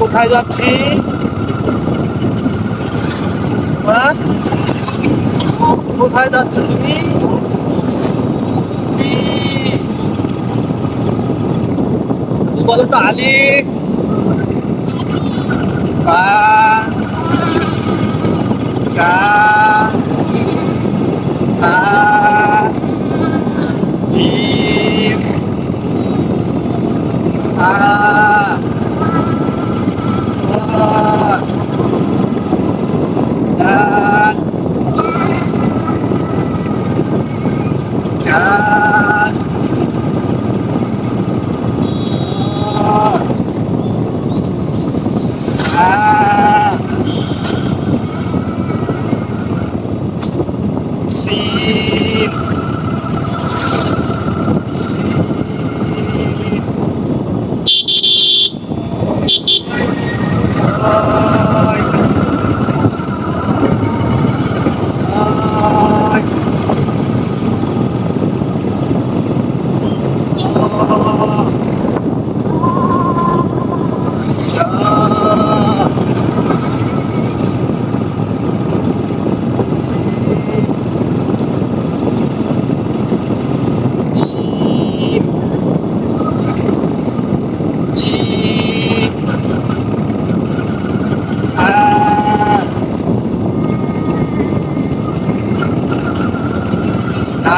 কোথায় যাচ্ছি? কোথায় যাচ্ছ? তুমি? বলো তো আলিফ। বা কা। Ah. Suot. Dan.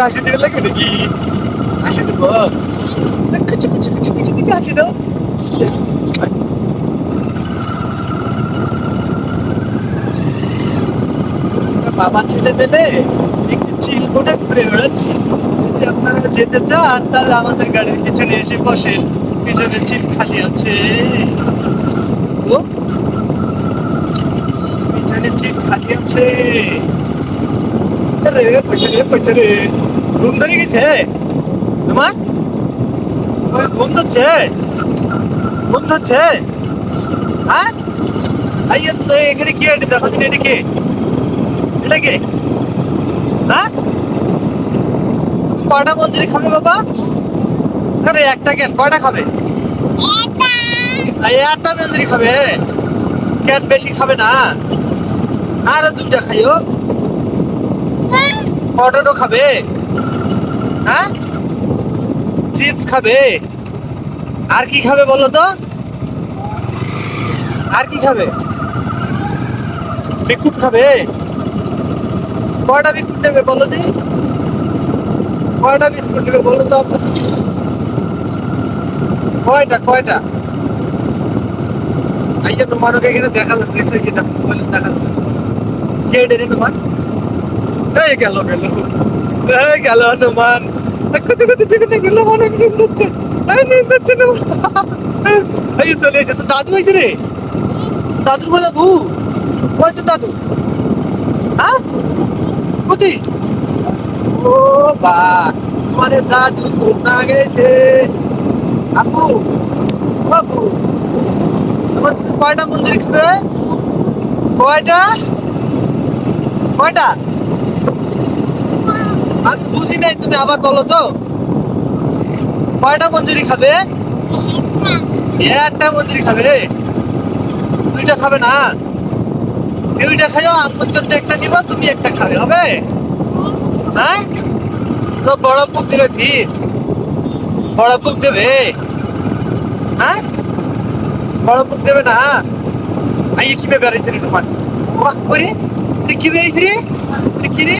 হাসি তো নাকি হাসি বাবা ছেলে পেলে একটু চিল ঘুরে বেড়াচ্ছি যদি আপনারা যেতে চান, তাহলে আমাদের গাড়ির পিছনে এসে বসেন। পিছনে চিল খালি আছে। ও। পিছনে চিল খালি আছে। আরে পয়সা রে পয়সা রে ঘুম ধরে গেছে? তোমার ঘুম ধরছে? ঘুম ধরছে? হ্যাঁ? আইয়া এখানে কি? এটা দেখো এটা কে? এটা কে? হ্যাঁ? কয়টা মঞ্জুরি খাবে বাবা? আরে একটা কেন? কয়টা খাবে? একটা। মঞ্জুরি খাবে কেন বেশি খাবে না? আরও দুইটা খাইও। পটেটো খাবে। হ্যাঁ? চিপস খাবে। আর কি খাবে বলো তো? আর কি খাবে? বিকুট খাবে। কয়টা বিস্কুট নেবে বলো দি? কয়টা বিস্কুট নেবে বলো তো আপনার? কয়টা কয়টা? আইয়া নুমানকে এখানে দেখা যাচ্ছে দেখছ কি দেখো যাচ্ছে কে ডেরে নুমান এই গেল গেল। এই গেল নুমান কত কত গেল নিম এই এই চলে এসে তো দাদু হয়েছে রে? দাদুর বলে দাদু? ওই তো দাদু। হ্যাঁ? কোথায় ও বা মানে দাদু ঘুমনা গেছে আপু, বাবু, তোমার তুমি কয়টা মন্দির খাবে কয়টা? কয়টা? আমি বুঝি নাই তুমি আবার বলো তো। কয়টা মঞ্জুরি খাবে? একটা মঞ্জুরি খাবে দুইটা খাবে না। দুইটা খাইও আমার জন্য একটা নিবা, তুমি একটা খাবে, হবে? হ্যাঁ? বড় বুক দেবে ভিড়। বড় বুক দেবে? হ্যাঁ বড় বুক দেবে না? আইয়ে কি বেড়াইছে রে তোমার? করে কি বেড়াইছে রে? কি রে?